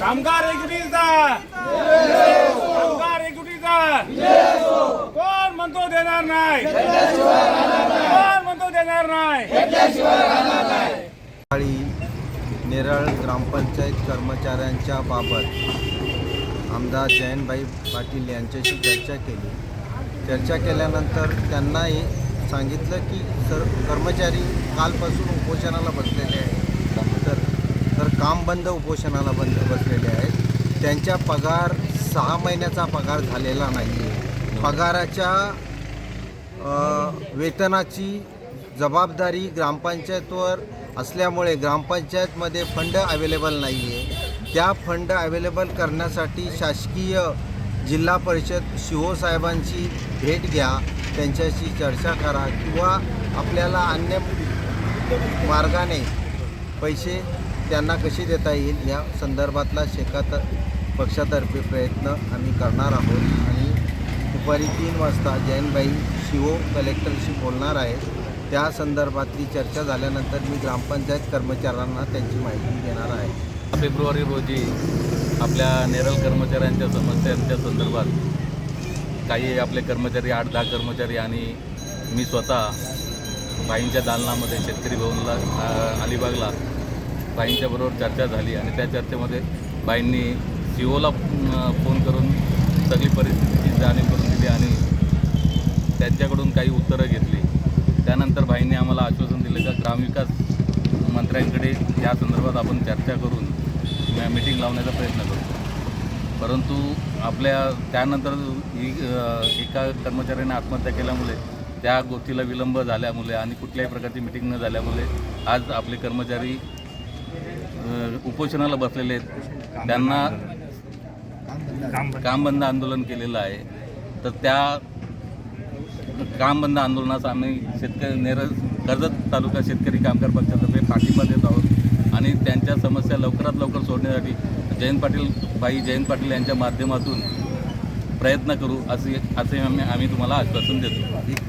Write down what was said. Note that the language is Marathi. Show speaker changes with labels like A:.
A: कामगार एकजुटीचा कामगार एकजुटीचा कोण म्हणतो देणार नाही? कोण म्हणतो देणार नाही?
B: सकाळी नेरळ ग्रामपंचायत कर्मचाऱ्यांच्या बाबत आमदार जयंतभाई पाटील यांच्याशी चर्चा केली. चर्चा केल्यानंतर त्यांनाही सांगितलं की सर कर्मचारी कालपासून उपोषणाला बसलेले आहेत. काम बंद उपोषणाला बंद बसलेले आहेत. त्यांच्या पगार सहा महिन्याचा पगार झालेला नाही आहे पगाराच्या वेतनाची जबाबदारी ग्रामपंचायतवर असल्यामुळे ग्रामपंचायतमध्ये फंड अवेलेबल नाही आहे त्या फंड अवेलेबल करण्यासाठी शासकीय जिल्हा परिषद शिहो साहेबांची भेट घ्या त्यांच्याशी चर्चा करा किंवा आपल्याला अन्य मार्गाने पैसे त्यांना कशी देता येईल या संदर्भातला शेकात पक्षातर्फे प्रयत्न आम्ही करणार आहोत. आणि दुपारी तीन वाजता जैनबाई शिवो कलेक्टरशी बोलणार आहेत. त्या संदर्भातली चर्चा झाल्यानंतर मी ग्रामपंचायत कर्मचाऱ्यांना त्यांची माहिती देणार आहे.
C: फेब्रुवारी रोजी आपल्या नेरल कर्मचाऱ्यांच्या समस्यांच्या संदर्भात काही आपले कर्मचारी आठ दहा कर्मचारी आणि मी स्वतः बाईंच्या दालनामध्ये शेतकरी भवनला अलिबागला बाईंच्याबरोबर चर्चा झाली आणि त्या चर्चेमध्ये बाईंनी सीओला फोन करून सगळी परिस्थितीची जाणीव करून दिली आणि त्यांच्याकडून काही उत्तरं घेतली. त्यानंतर बाईंनी आम्हाला आश्वासन दिलं का ग्रामविकास मंत्र्यांकडे या संदर्भात आपण चर्चा करून मिटिंग लावण्याचा प्रयत्न करतो परंतु आपल्या त्यानंतर ही एका कर्मचाऱ्याने आत्महत्या केल्यामुळे त्या गोष्टीला विलंब झाल्यामुळे आणि कुठल्याही प्रकारची मिटिंग न झाल्यामुळे आज आपले कर्मचारी उपोषणाला बसलेले आहेत. त्यांना काम बंद आंदोलन केलेलं आहे. तर त्या काम बंद आंदोलनास आम्ही शेतकरी नेरज कर्जत तालुका शेतकरी कामगार पक्षातर्फे पाठिंबा देत आहोत. आणि त्यांच्या समस्या लवकरात लवकर सोडण्यासाठी जयंत पाटील भाई जयंत पाटील यांच्या माध्यमातून प्रयत्न करू असे असे आम्ही आम्ही तुम्हाला आश्वासन देतो.